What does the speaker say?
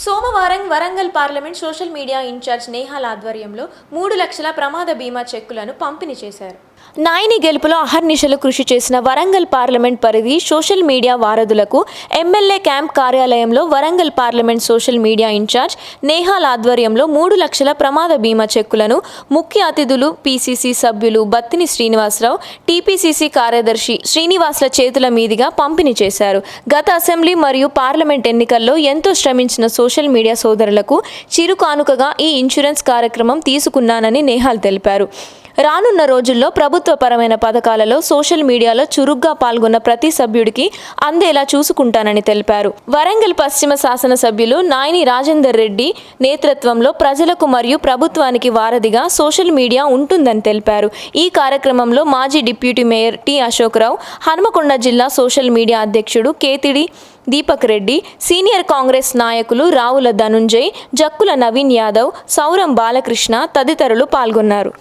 సోమవారం Warangal parliament social media in charge Nehal ఆధ్వర్యంలో మూడు లక్షల ప్రమాద బీమా చెక్కులను పంపిణీ చేశారు. నాయని గెలుపులో అహర్నిశలు కృషి చేసిన వరంగల్ పార్లమెంట్ పరిధి సోషల్ మీడియా వారధులకు ఎమ్మెల్యే క్యాంప్ కార్యాలయంలో Warangal parliament social media in charge Nehal ఆధ్వర్యంలో మూడు లక్షల ప్రమాద బీమా చెక్కులను ముఖ్య అతిథులు పీసీసీ సభ్యులు బత్తిని శ్రీనివాసరావు టీపీసీసీ కార్యదర్శి శ్రీనివాసుల చేతుల మీదుగా పంపిణీ చేశారు. గత అసెంబ్లీ మరియు పార్లమెంట్ ఎన్నికల్లో ఎంతో శ్రమించిన సోషల్ మీడియా సోదరులకు చిరు కానుకగా ఈ ఇన్సూరెన్స్ కార్యక్రమం తీసుకున్నానని నేహాల్ తెలిపారు. రానున్న రోజుల్లో ప్రభుత్వపరమైన పథకాలలో సోషల్ మీడియాలో చురుగ్గా పాల్గొన్న ప్రతి సభ్యుడికి అందేలా చూసుకుంటానని తెలిపారు. వరంగల్ పశ్చిమ శాసనసభ్యులు నాయని రాజేందర్ రెడ్డి నేతృత్వంలో ప్రజలకు మరియు ప్రభుత్వానికి వారధిగా సోషల్ మీడియా ఉంటుందని తెలిపారు. ఈ కార్యక్రమంలో మాజీ deputy mayor T Ashokrao Hanumakonda జిల్లా సోషల్ మీడియా అధ్యక్షుడు కేతిడి దీపక్ రెడ్డి సీనియర్ కాంగ్రెస్ నాయకులు రావుల ధనుంజయ్ జక్కుల నవీన్ యాదవ్ సౌరం బాలకృష్ణ తదితరులు పాల్గొన్నారు.